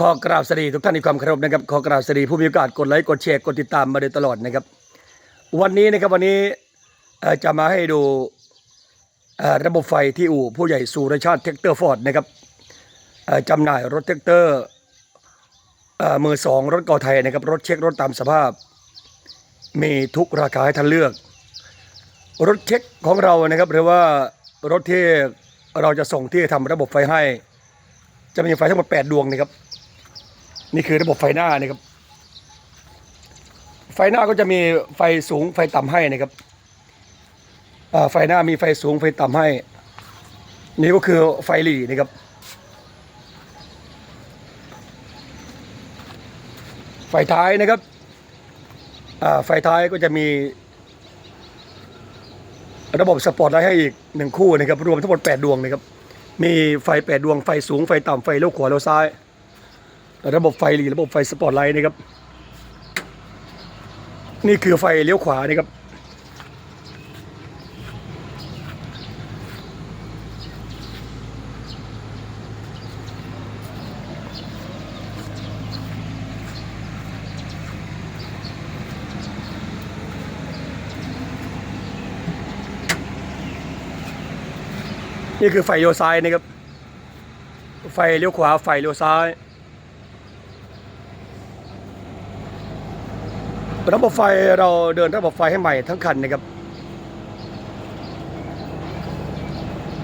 ขอกราบสวัสดีทุกท่านในความเคารพนะครับขอกราบสวัสดีผู้มีโอกาสกดไลค์กดแชร์กดติดตามมาโดยตลอดนะครับ วันนี้นะครับวันนี้จะมาให้ดูระบบไฟที่อู่ผู้ใหญ่สุรชาติเทคเตอร์ฟอร์ดนะครับจำหน่ายรถเทคเตอร์เอ่อมือสองรถก่าไทยนะครับรถเช็ครถตามสภาพ มีทุกราคาให้ท่านเลือก รถเช็คของเรานะครับหรือว่ารถที่เราจะส่งที่ทำระบบไฟให้ จะมีไฟทั้งหมด 8 ดวงนะครับ นี่คือระบบไฟหน้านะครับ ไฟหน้าก็จะมีไฟสูงไฟต่ำให้นะครับไฟหน้ามีไฟสูงไฟต่ำให้ นี่ก็คือไฟหลีนะครับ ไฟท้ายนะครับไฟท้ายก็จะมีระบบสปอตไลท์ให้อีกหนึ่งคู่นะครับ รวมทั้งหมด 8 ดวงนะครับ มีไฟ 8 ดวงไฟสูงไฟต่ำไฟเลี้ยวขวาเลี้ยวซ้าย ระบบไฟหลีระบบไฟสปอตไลท์นะครับ นี่คือไฟเลี้ยวขวานะครับ นี่คือไฟเลี้ยวซ้ายนะครับ ไฟเลี้ยวขวาไฟเลี้ยวซ้าย ระบบไฟเราเดินระบบไฟให้ใหม่ทั้งคันนะครับ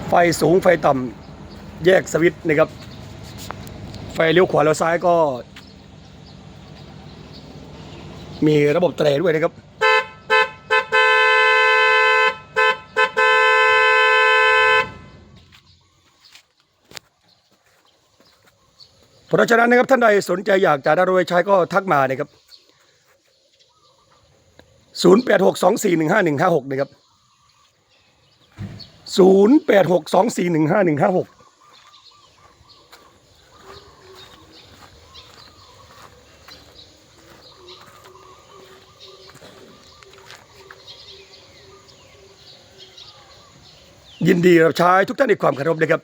ไฟสูงไฟต่ำแยกสวิตช์นะครับ ไฟเลี้ยวขวาเลี้ยวซ้ายก็ มีระบบแตรด้วยนะครับเพราะฉะนั้นนะครับท่านใดสนใจอยากจะได้รถไว้ใช้ก็ทักมานะครับ ศูนย์แปดหกสองสี่หนึ่งห้าหนึ่งห้าหกนะครับศูนย์แปดหกสองสี่หนึ่งห้าหนึ่งห้าหกยินดีรับใช้ทุกท่านในความเคารพนะครับ